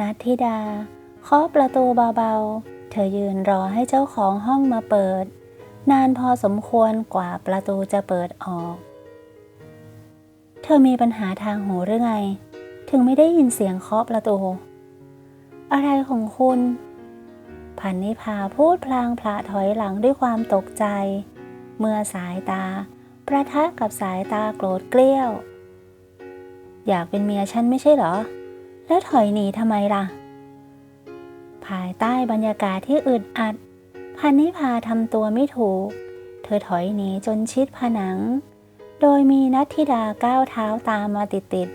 นัทธิดาเคาะประตูเบาๆ เธอยืนรอให้เจ้าของห้องมาเปิด นานพอสมควรกว่าประตูจะเปิดออก เธอมีปัญหาทางหูหรือไง ถึงไม่ได้ยินเสียงเคาะประตู อะไรของคุณ พันนิพาพูดพลางพละถอยหลังด้วยความตกใจ เมื่อสายตา ประทะกับสายตาโกรธเกลี้ยว อยากเป็นเมียฉันไม่ใช่เหรอ แล้วถอยหนีทำไมล่ะ ภายใต้บรรยากาศที่อึดอัด พันนิพาทำตัวไม่ถูก เธอถอยหนีจนชิดผนัง โดยมีนัทธิดาก้าวเท้าตามมาติด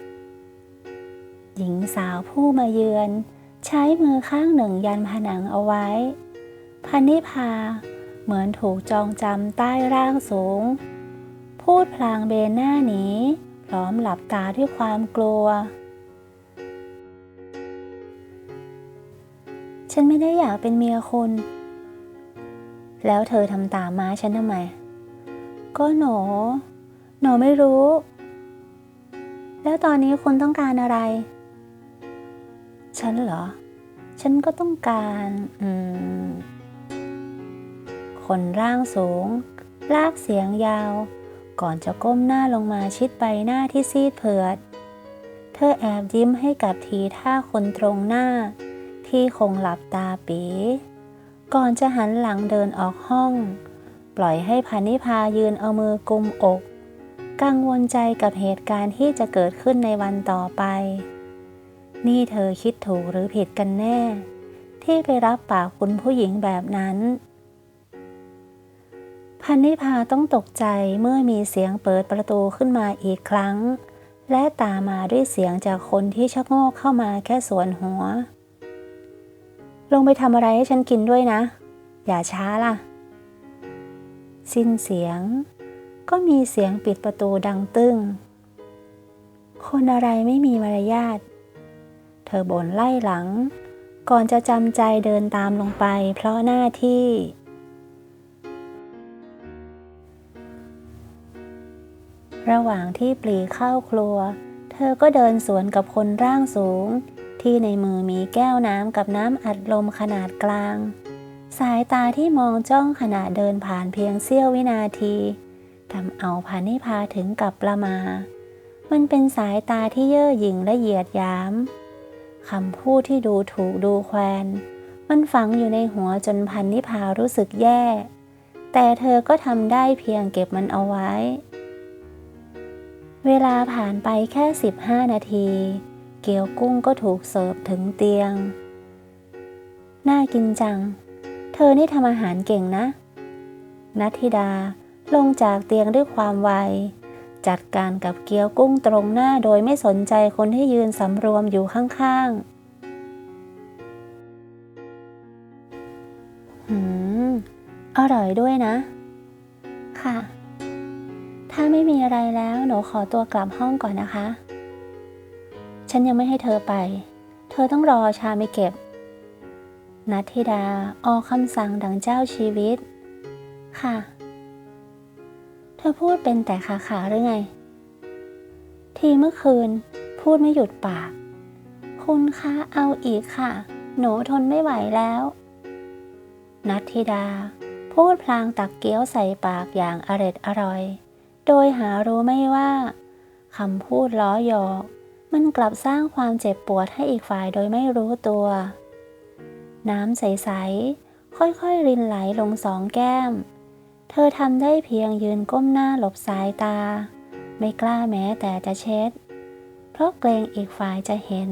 ๆหญิงสาวผู้มาเยือน ใช้มือข้างหนึ่งยันผนังเอาไว้ พันนิพาเหมือนถูกจองจำใต้ร่างสูง พูดพลางเบนหน้าหนีพร้อมหลับตาด้วยความกลัว ฉันไม่ได้อยากเป็นเมียคุณแล้วเธอทำตามม้าฉันทำไม ก็หนูหนูไม่รู้ แล้วตอนนี้คุณต้องการอะไร ฉันเหรอ ฉันก็ต้องการอืมคนร่างสูง ลากเสียงยาว ก่อนจะก้มหน้าลงมาชิดใบหน้าที่ซีดเผือด เธอแอบยิ้มให้กับทีท่าคนตรงหน้า ที่คงหลับตาปี ก่อนจะหันหลังเดินออกห้อง ปล่อยให้พานิพายืนเอามือกุมอก กังวลใจกับเหตุการณ์ที่จะเกิดขึ้นในวันต่อไป นี่เธอคิดถูกหรือผิดกันแน่ ที่ไปรับปากคุณผู้หญิงแบบนั้นพันนิพาต้องตกใจเมื่อมีเสียงเปิดประตูขึ้นมาอีกครั้ง และตามมาด้วยเสียงจากคนที่ชะโงกเข้ามาแค่ส่วนหัว ลงไปทำอะไรให้ฉันกินด้วยนะ อย่าช้าล่ะ สิ้นเสียง ก็มีเสียงปิดประตูดังตึ้ง คนอะไรไม่มีมารยาท เธอบ่นไล่หลัง ก่อนจะจำใจเดินตามลงไปเพราะหน้าที่ระหว่างที่ปลีเข้าครัว เธอก็เดินสวนกับคนร่างสูง ที่ในมือมีแก้วน้ำกับน้ำอัดลมขนาดกลาง สายตาที่มองจ้องขณะเดินผ่านเพียงเสี้ยววินาทีทำเอาพานิพาถึงกับประมา มันเป็นสายตาที่เย่อหยิ่งและเหยียดยามคำพูดที่ดูถูกดูแควนมันฝังอยู่ในหัวจนพันนิพารู้สึกแย่ แต่เธอก็ทำได้เพียงเก็บมันเอาไว้ เวลาผ่านไปแค่ 15 นาที เกี๊ยวกุ้งก็ถูกเสิร์ฟถึงเตียง น่ากินจัง เธอนี่ทำอาหารเก่งนะนัทธิดาลงจากเตียงด้วยความไว จัดการกับเกี๊ยวกุ้งตรงหน้าโดยไม่สนใจคนที่ยืนสำรวมอยู่ข้างๆ หืม อร่อยด้วยนะ ค่ะ ถ้าไม่มีอะไรแล้วหนูขอตัวกลับห้องก่อนนะคะ ฉันยังไม่ให้เธอไป เธอต้องรอชาไม่เก็บ นัทธิดาออกคำสั่งดังเจ้าชีวิต ค่ะ เธอพูดเป็นแต่ขาขาหรือไง ทีเมื่อคืน พูดไม่หยุดปาก คุณคะเอาอีกค่ะ หนูทนไม่ไหวแล้ว นัทธิดา พูดพลางตักเกี๊ยวใส่ปากอย่างอร็ดอร่อย โดยหารู้ไม่ว่าคำพูดล้อหยอก มันกลับสร้างความเจ็บปวดให้อีกฝ่ายโดยไม่รู้ตัว น้ำใส ๆ ค่อย ๆ รินไหลลงสองแก้ม เธอทำได้เพียงยืนก้มหน้าหลบสายตา ไม่กล้าแม้แต่จะเช็ด เพราะเกรงอีกฝ่ายจะเห็น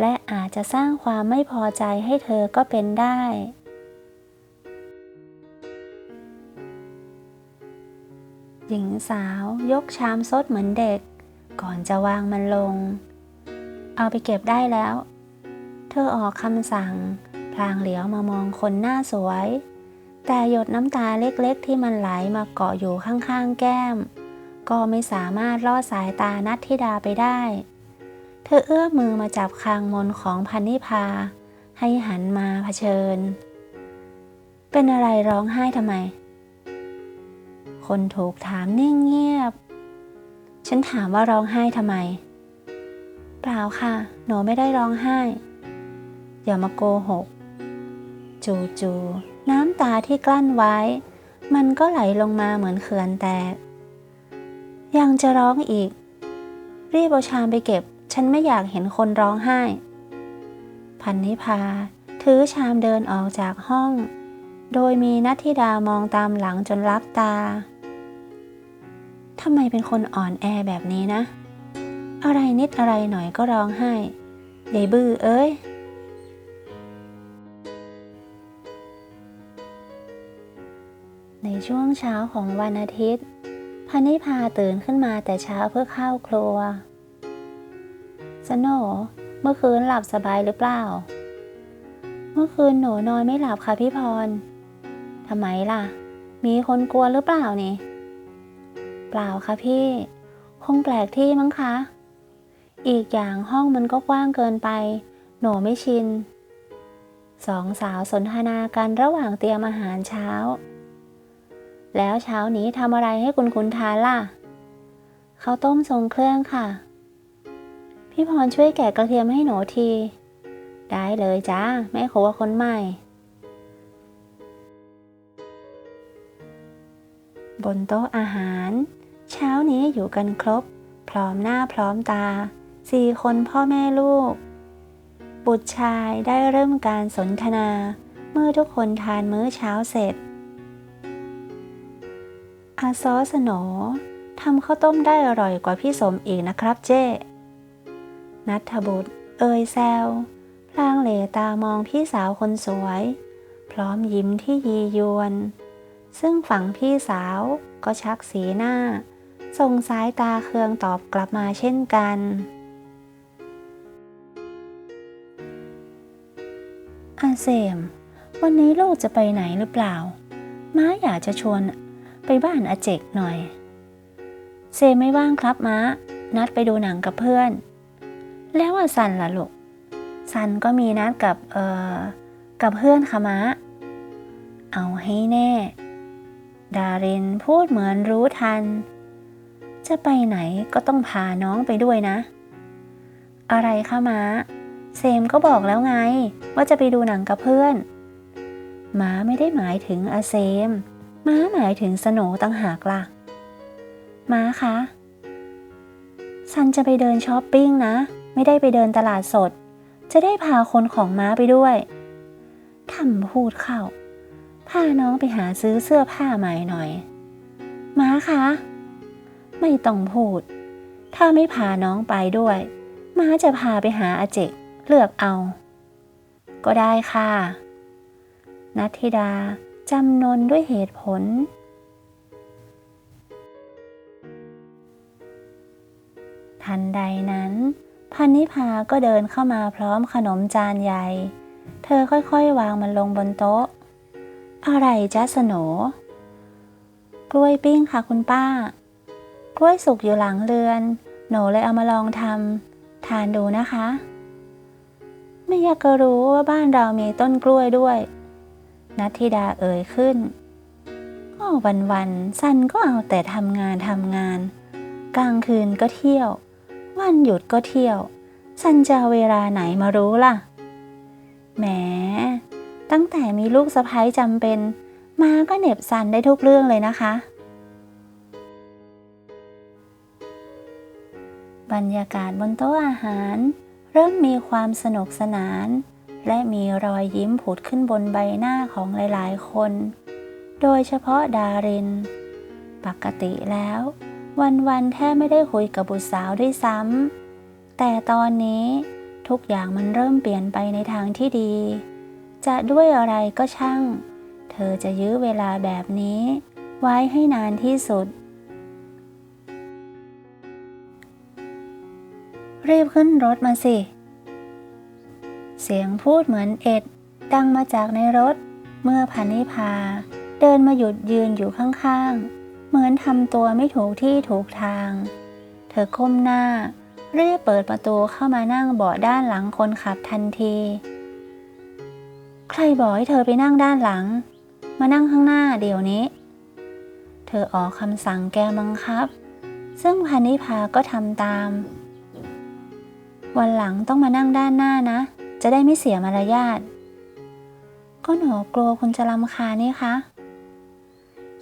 และอาจจะสร้างความไม่พอใจให้เธอก็เป็นได้หญิงสาวยกชามซดเหมือนเด็ก อนจะวางมันลง เอาไปเก็บได้แล้ว เธอออกคำสั่ง พลางเหลียวมามองคนหน้าสวย แต่หยดน้ำตาเล็กๆ ที่มันไหลมาเกาะอยู่ข้างๆ แก้ม ก็ไม่สามารถล่อสายตานัทธิดาไปได้ เธอเอื้อมมือมาจับคางมนของพันนิพา ให้หันมาเผชิญ เป็นอะไรร้องไห้ทำไม คนถูกถามนิ่งเงียบ ฉันถามว่าร้องไห้ทำไม เปล่าค่ะ หนูไม่ได้ร้องไห้ อย่ามาโกหก จู่ๆน้ำตาที่กลั้นไว้ มันก็ไหลลงมาเหมือนเขื่อนแตก ยังจะร้องอีก รีบเอาชามไปเก็บ ฉันไม่อยากเห็นคนร้องไห้ พันนิพา ถือชามเดินออกจากห้อง โดยมีนัทธิดามองตามหลังจนลับตา ทำไมเป็นคนอ่อนแอแบบนี้นะ อะไรนิดอะไรหน่อยก็ร้องไห้ยายบื้อเอ้ย ในช่วงเช้าของวันอาทิตย์พันนิพาตื่นขึ้นมาแต่เช้าเพื่อเข้าครัว สโหนเมื่อคืนหลับสบายหรือเปล่า เมื่อคืนหนูนอนไม่หลับค่ะพี่พรทำไมล่ะ มีคนกลัวหรือเปล่านี่ เปล่าค่ะพี่ คงแปลกที่มั้งคะ อีกอย่างห้องมันก็กว้างเกินไป หนูไม่ชิน สองสาวสนทนากันระหว่างเตรียมอาหารเช้า แล้วเช้านี้ทำอะไรให้คุณคุณทานล่ะข้าวต้มทรงเครื่องค่ะ พี่พรช่วยแกะกระเทียมให้หนูที ได้เลยจ้าแม่ครัวคนใหม่ บนโต๊ะอาหาร เช้านี้อยู่กันครบ พร้อมหน้าพร้อมตาสี่คนพ่อแม่ลูก บุตรชายได้เริ่มการสนทนา เมื่อทุกคนทานมื้อเช้าเสร็จ อาซอสโหนทำข้าวต้มได้อร่อยกว่าพี่สมอีกนะครับเจ้นัทบุตร เอ่ยแซวพลางเหลตามองพี่สาวคนสวย พร้อมยิ้มที่ยียวน ซึ่งฝั่งพี่สาวก็ชักสีหน้า ส่งสายตาเคืองตอบกลับมาเช่นกัน อาเซม วันนี้ลูกจะไปไหนหรือเปล่า ม้าอยากจะชวนไปบ้านอาเจกหน่อย เซมไม่ว่างครับม้า นัดไปดูหนังกับเพื่อน แล้วว่าซันล่ะลูกซันก็มีนัดกับเอ่อกับเพื่อนค่ะม้า เอาให้แน่ ดารินพูดเหมือนรู้ทัน จะไปไหนก็ต้องพาน้องไปด้วยนะ อะไรคะม้า เซมก็บอกแล้วไง ว่าจะไปดูหนังกับเพื่อน ม้าไม่ได้หมายถึงอาเซม ม้าหมายถึงสโนตั้งหากล่ะ ม้าคะซันจะไปเดินช้อปปิ้งนะ ไม่ได้ไปเดินตลาดสด จะได้พาคนของม้าไปด้วยทำพูดเข้าพาน้องไปหาซื้อเสื้อผ้าใหม่หน่อย ม้าคะ ไม่ต้องพูด ถ้าไม่พาน้องไปด้วย ม้าจะพาไปหาอาเจกเลือกเอา ก็ได้ค่ะ นัทธิดาจำนนด้วยเหตุผล ทันใดนั้น พันนิพาก็เดินเข้ามาพร้อมขนมจานใหญ่ เธอค่อยๆ วางมันลงบนโต๊ะ อะไรจ๊ะสโนกล้วยปิ้งค่ะคุณป้า ล้วยสุกอยู่หลังเรือน หนูเลยเอามาลองทำทานดูนะคะไม่อยากจะรู้ว่าบ้านเรามีต้นกล้วยด้วย นัทธิดาเอ่ยขึ้นก็วันๆสันก็เอาแต่ทำงานทำงาน กลางคืนก็เที่ยว วันหยุดก็เที่ยว สันจะเวลาไหนมารู้ล่ะ แหม ตั้งแต่มีลูกสะพ้ายจำเป็น มาก็เหน็บสันได้ทุกเรื่องเลยนะคะ บรรยากาศบนโต๊ะอาหาร เริ่มมีความสนุกสนาน และมีรอยยิ้มผุดขึ้นบนใบหน้าของหลายๆ คน โดยเฉพาะดาริน ปกติแล้ว วันๆแทบไม่ได้คุยกับบุตรสาวด้วยซ้ำแต่ตอนนี้ทุกอย่างมันเริ่มเปลี่ยนไปในทางที่ดี จะด้วยอะไรก็ช่าง เธอจะยื้อเวลาแบบนี้ ไว้ให้นานที่สุด รีบขึ้นรถมาสิ เสียงพูดเหมือนเอ็ด ดังมาจากในรถ เมื่อพันนิพา เดินมาหยุดยืนอยู่ข้างๆ เหมือนทำตัวไม่ถูกที่ถูกทาง เธอก้มหน้า รีบเปิดประตูเข้ามานั่งเบาะด้านหลังคนขับทันที ใครบอกให้เธอไปนั่งด้านหลัง มานั่งข้างหน้าเดี๋ยวนี้ เธอออกคำสั่งแกบังคับ ซึ่งพันนิพาก็ทำตาม วันหลังต้องมานั่งด้านหน้านะ จะได้ไม่เสียมารยาท ก็หนูกลัวคุณจะรำคาญนี่คะ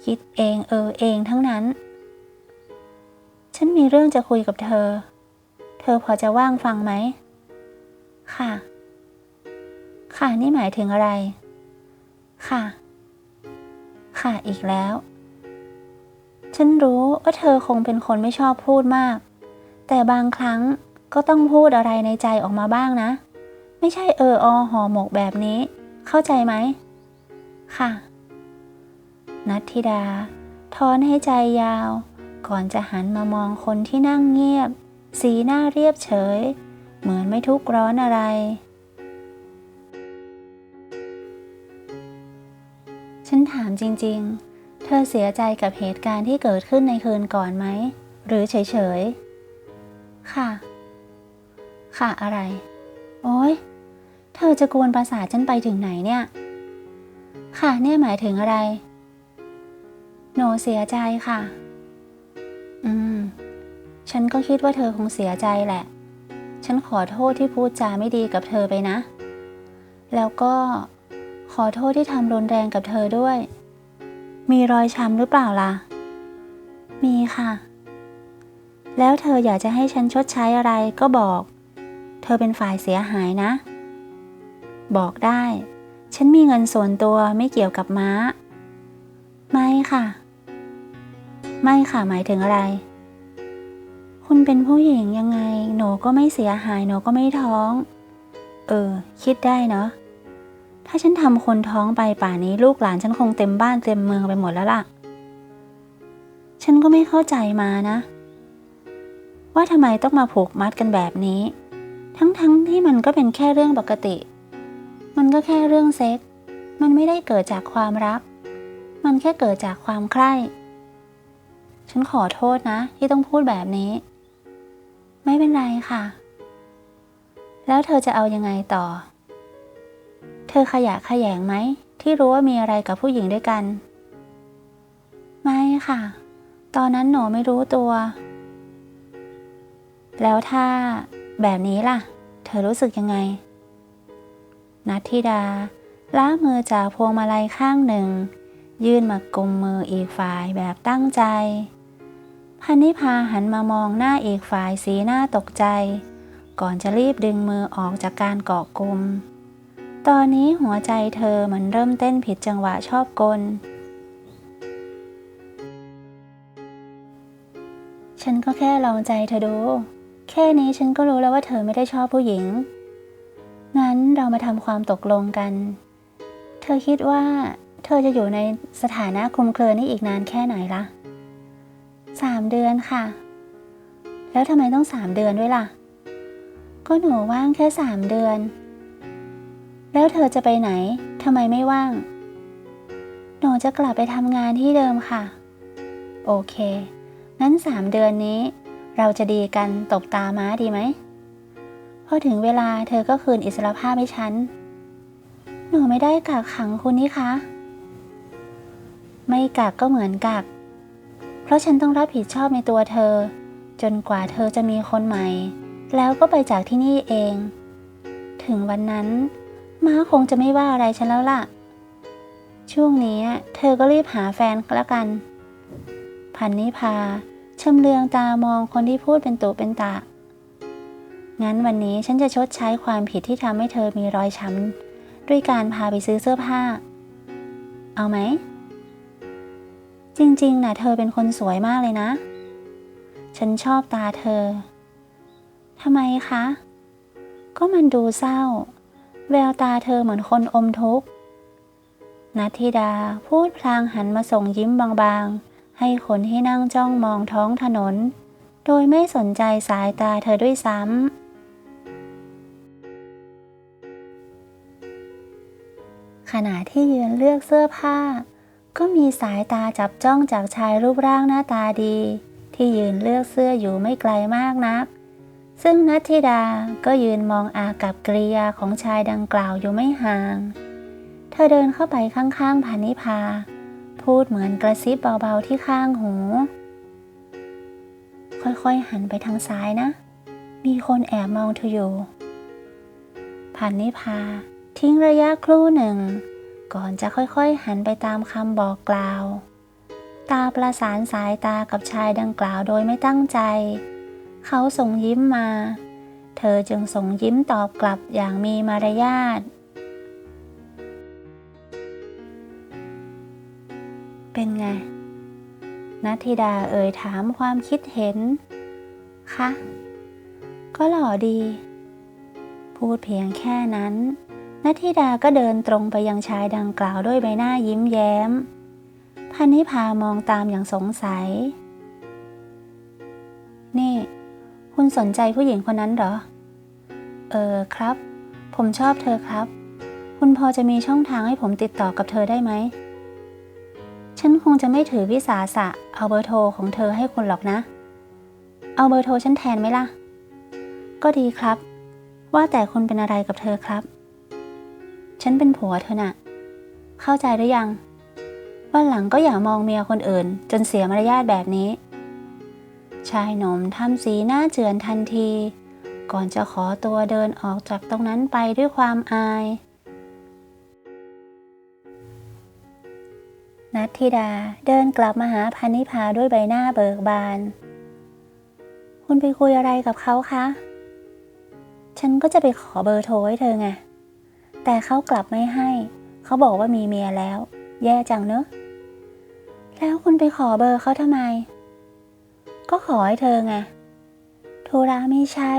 คิดเองเออเองทั้งนั้น ฉันมีเรื่องจะคุยกับเธอ เธอพอจะว่างฟังไหม ค่ะ ค่ะนี่หมายถึงอะไร ค่ะ ค่ะอีกแล้ว ฉันรู้ว่าเธอคงเป็นคนไม่ชอบพูดมาก แต่บางครั้ง ก็ต้องพูดอะไรในใจออกมาบ้างนะ ไม่ใช่เอออหอหมกแบบนี้ เข้าใจไหม ค่ะ นัทธิดาถอนให้ใจยาว ก่อนจะหันมามองคนที่นั่งเงียบ สีหน้าเรียบเฉย เหมือนไม่ทุกข์ร้อนอะไร ฉันถามจริง ๆ เธอเสียใจกับเหตุการณ์ที่เกิดขึ้นในคืนก่อนไหม หรือเฉย ๆ ค่ะ ค่ะอะไร โอ้ยเธอจะกวนประสาทฉันไปถึงไหนเนี่ย ค่ะเนี่ยหมายถึงอะไรหนูเสียใจค่ะ อืม ฉันก็คิดว่าเธอคงเสียใจแหละ ฉันขอโทษที่พูดจาไม่ดีกับเธอไปนะ แล้วก็ขอโทษที่ทำรุนแรงกับเธอด้วย มีรอยช้ำหรือเปล่าล่ะ มีค่ะ แล้วเธออยากจะให้ฉันชดใช้อะไรก็บอก เธอเป็นฝ่ายเสียหายนะ บอกได้ ฉันมีเงินส่วนตัวไม่เกี่ยวกับม้า ไม่ค่ะ ไม่ค่ะหมายถึงอะไร คุณเป็นผู้หญิงยังไง หนูก็ไม่เสียหายหนูก็ไม่ท้อง เออ คิดได้เนาะถ้าฉันทำคนท้องไปป่านี้ลูกหลานฉันคงเต็มบ้านเต็มเมืองไปหมดแล้วล่ะ ฉันก็ไม่เข้าใจมานะ ว่าทำไมต้องมาผูกมัดกันแบบนี้ ทั้งๆทที่มันก็เป็นแค่เรื่องปกติ มันก็แค่เรื่องเซ็ก มันไม่ได้เกิดจากความรัก มันแค่เกิดจากความใคร่ ฉันขอโทษนะ ที่ต้องพูดแบบนี้ ไม่เป็นไรค่ะ แล้วเธอจะเอายังไงต่อ เธอขยะขยงไหม ที่รู้ว่ามีอะไรกับผู้หญิงด้วยกัน ไม่ค่ะ ตอนนั้นหนูไม่รู้ตัว แล้วถ้า แบบนี้ล่ะ เธอรู้สึกยังไง นัทธิดาล้ามือจากพวงมาลัยข้างหนึ่ง ยื่นมากลมมืออีกฝ่ายแบบตั้งใจ พันนิพาหันมามองหน้าอีกฝ่ายสีหน้าตกใจ ก่อนจะรีบดึงมือออกจากการเกาะกลุ่มตอนนี้หัวใจเธอมันเริ่มเต้นผิดจังหวะชอบกล ฉันก็แค่ลองใจเธอดู แค่นี้ฉันก็รู้แล้วว่าเธอไม่ได้ชอบผู้หญิง งั้นเรามาทำความตกลงกัน เธอคิดว่า เธอจะอยู่ในสถานะคลุมเครือนี้อีกนานแค่ไหนล่ะสามเดือนค่ะ แล้วทำไมต้องสามเดือนด้วยล่ะ ก็หนูว่างแค่สามเดือน แล้วเธอจะไปไหนทำไมไม่ว่าง หนูจะกลับไปทำงานที่เดิมค่ะ โอเค งั้นสามเดือนนี้ เราจะดีกันตบตาม้าดีไหมพอถึงเวลาเธอก็คืนอิสรภาพให้ฉัน หนูไม่ได้กักขังคุณนี่คะ ไม่กักก็เหมือนกัก เพราะฉันต้องรับผิดชอบในตัวเธอ จนกว่าเธอจะมีคนใหม่ แล้วก็ไปจากที่นี่เอง ถึงวันนั้น ม้าคงจะไม่ว่าอะไรฉันแล้วล่ะ ช่วงนี้เธอก็รีบหาแฟนแล้วกัน พันนิพา ชำเลืองตามองคนที่พูดเป็นตุเป็นตะ งั้นวันนี้ฉันจะชดใช้ความผิดที่ทำให้เธอมีรอยช้ำด้วยการพาไปซื้อเสื้อผ้า เอาไหม จริงๆนะเธอเป็นคนสวยมากเลยนะ ฉันชอบตาเธอ ทำไมคะ ก็มันดูเศร้า แววตาเธอเหมือนคนอมทุกข์นัทธิดาพูดพลางหันมาส่งยิ้มบางๆ ให้คนที่นั่งจ้องมองท้องถนน โดยไม่สนใจสายตาเธอด้วยซ้ำขณะที่ยืนเลือกเสื้อผ้า ก็มีสายตาจับจ้องจากชายรูปร่างหน้าตาดี ที่ยืนเลือกเสื้ออยู่ไม่ไกลมากนัก ซึ่งนัทธิดาก็ยืนมองอากับกริยาของชายดังกล่าวอยู่ไม่ห่าง เธอเดินเข้าไปข้างๆพานิพา พูดเหมือนกระซิบเบาๆที่ข้างหู ค่อยๆหันไปทางซ้ายนะ มีคนแอบมองเธออยู่พพันนิพาทิ้งระยะครู่หนึ่ง ก่อนจะค่อยๆหันไปตามคำบอกกล่าว ตาประสานสายตากับชายดังกล่าวโดยไม่ตั้งใจ เขาส่งยิ้มมา เธอจึงส่งยิ้มตอบกลับอย่างมีมารยาท เป็นไงนัทธิดาเอ่ยถามความคิดเห็น คะ ก็หล่อดี พูดเพียงแค่นั้นนัทธิดาก็เดินตรงไปยังชายดังกล่าวด้วยใบหน้ายิ้มแย้ม พันนิพามองตามอย่างสงสัย นี่ คุณสนใจผู้หญิงคนนั้นเหรอ เออครับ ผมชอบเธอครับ คุณพอจะมีช่องทางให้ผมติดต่อกับเธอได้ไหม ฉันคงจะไม่ถือวิสาสะเอาเบอร์โทรของเธอให้คุณหรอกนะ เอาเบอร์โทรฉันแทนไหมล่ะ ก็ดีครับ ว่าแต่คุณเป็นอะไรกับเธอครับ ฉันเป็นผัวเธอน่ะ เข้าใจหรือยัง วันหลังก็อย่ามองเมียคนอื่น จนเสียมารยาทแบบนี้ ชายหนุ่มทำสีหน้าเจือนทันที ก่อนจะขอตัวเดินออกจากตรงนั้นไปด้วยความอาย นัทธิดาเดินกลับมาหาพันนิพาด้วยใบหน้าเบิกบาน คุณไปคุยอะไรกับเขาคะ ฉันก็จะไปขอเบอร์โทรให้เธอไง แต่เขากลับไม่ให้ เขาบอกว่ามีเมียแล้ว แย่จังเนอะ แล้วคุณไปขอเบอร์เขาทำไม ก็ขอให้เธอไงธุระไม่ใช่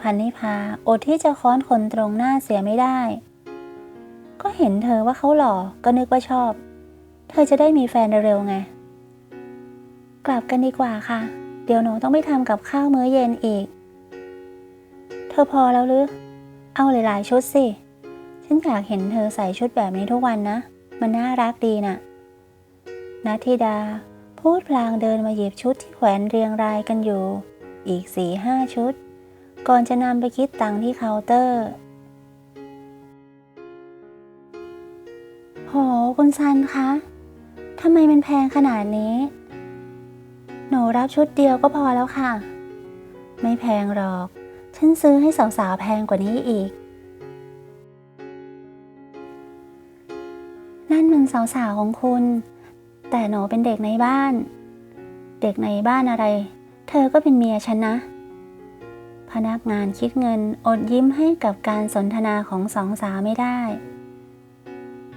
พันนิพาอดที่จะค้อนคนตรงหน้าเสียไม่ได้ก็เห็นเธอว่าเขาหล่อก็นึกว่าชอบ เธอจะได้มีแฟนเร็วไง กลับกันดีกว่าค่ะ เดี๋ยวหนูต้องไปทำกับข้าวมื้อเย็นอีก เธอพอแล้วหรือ เอาหลายๆชุดสิ ฉันอยากเห็นเธอใส่ชุดแบบนี้ทุกวันนะ มันน่ารักดีน่ะนัทธิดา พูดพลางเดินมาหยิบชุดที่แขวนเรียงรายกันอยู่ อีกสี่ห้าชุด ก่อนจะนำไปคิดตังค์ที่เคาน์เตอร์โห คุณซันคะ ทำไมมันแพงขนาดนี้ หนูรับชุดเดียวก็พอแล้วค่ะ ไม่แพงหรอก ฉันซื้อให้สาวๆแพงกว่านี้อีก นั่นมันสาวๆของคุณ แต่หนูเป็นเด็กในบ้าน เด็กในบ้านอะไร เธอก็เป็นเมียฉันนะ พนักงานคิดเงินอดยิ้มให้กับการสนทนาของสองสาวไม่ได้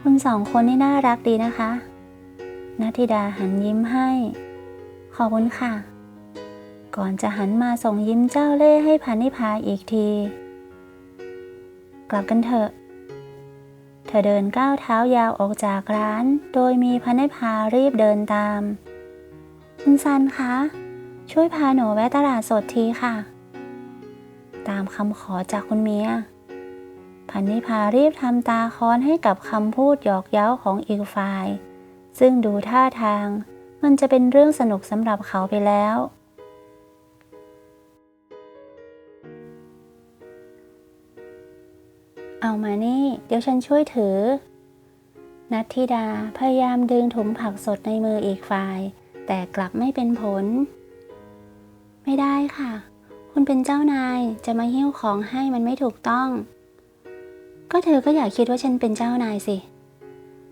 คุณสองคนนี่น่ารักดีนะคะ นัทิดาหันยิ้มให้ ขอบคุณค่ะ ก่อนจะหันมาส่งยิ้มเจ้าเล่ห์ให้พันนิพาอีกที กลับกันเถอะ เธอเดินก้าวเท้ายาวออกจากร้าน โดยมีพันนิพารีบเดินตาม คุณซันคะ ช่วยพาหนูแวะตลาดสดทีค่ะ ตามคำขอจากคุณเมียพันนิพารีบทำตาค้อนให้กับคำพูดหยอกเย้าของอีกฝ่าย ซึ่งดูท่าทางมันจะเป็นเรื่องสนุกสำหรับเขาไปแล้ว เอามานี่ เดี๋ยวฉันช่วยถือ นัทธิดาพยายามดึงถุงผักสดในมืออีกฝ่าย แต่กลับไม่เป็นผล ไม่ได้ค่ะ คุณเป็นเจ้านายจะมาหิ้วของให้มันไม่ถูกต้อง ก็เธอก็อย่าคิดว่าฉันเป็นเจ้านายสิ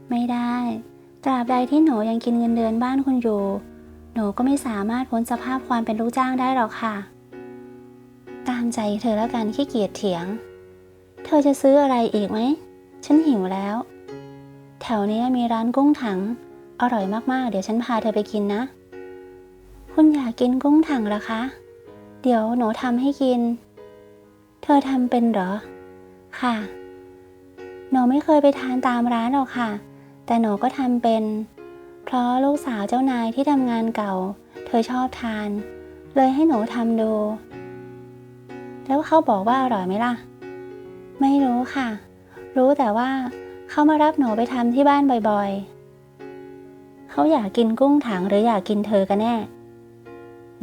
ไม่ได้ ตราบใดที่หนูยังกินเงินเดือนบ้านคุณอยู่ หนูก็ไม่สามารถพ้นสภาพความเป็นลูกจ้างได้หรอกค่ะ ตามใจเธอแล้วกันขี้เกียจเถียง เธอจะซื้ออะไรอีกไหม ฉันหิวแล้ว แถวนี้มีร้านกุ้งถัง อร่อยมากๆ เดี๋ยวฉันพาเธอไปกินนะ คุณอยากกินกุ้งถังหรอคะ เดี๋ยวหนูทำให้กิน เธอทำเป็นเหรอ ค่ะ หนูไม่เคยไปทานตามร้านหรอกค่ะ แต่หนูก็ทำเป็น เพราะลูกสาวเจ้านายที่ทำงานเก่า เธอชอบทาน เลยให้หนูทำดู แล้วเขาบอกว่าอร่อยไหมล่ะ ไม่รู้ค่ะ รู้แต่ว่าเขามารับหนูไปทำที่บ้านบ่อยๆ เขาอยากกินกุ้งถังหรืออยากกินเธอกันแน่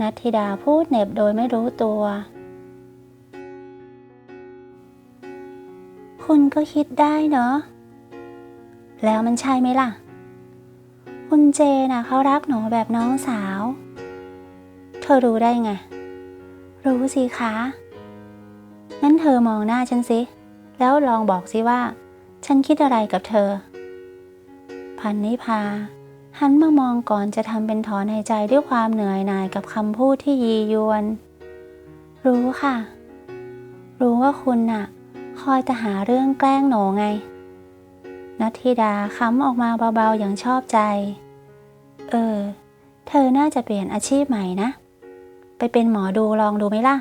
นัทธิดาพูดเน็บโดยไม่รู้ตัว คุณก็คิดได้เนาะ แล้วมันใช่ไหมล่ะ คุณเจน่ะเขารักหนูแบบน้องสาว เธอรู้ได้ไง รู้สิคะงั้นเธอมองหน้าฉันสิ แล้วลองบอกสิว่า ฉันคิดอะไรกับเธอ พันนิพาหันมามองก่อนจะทำเป็นถอนหายใจด้วยความเหนื่อยหน่ายกับคำพูดที่ยียวน รู้ค่ะ รู้ว่าคุณน่ะ คอยจะหาเรื่องแกล้งหนูไง นัทธิดาค้ำออกมาเบาๆอย่างชอบใจ เออ เธอน่าจะเปลี่ยนอาชีพใหม่นะ ไปเป็นหมอดูลองดูไหมล่ะ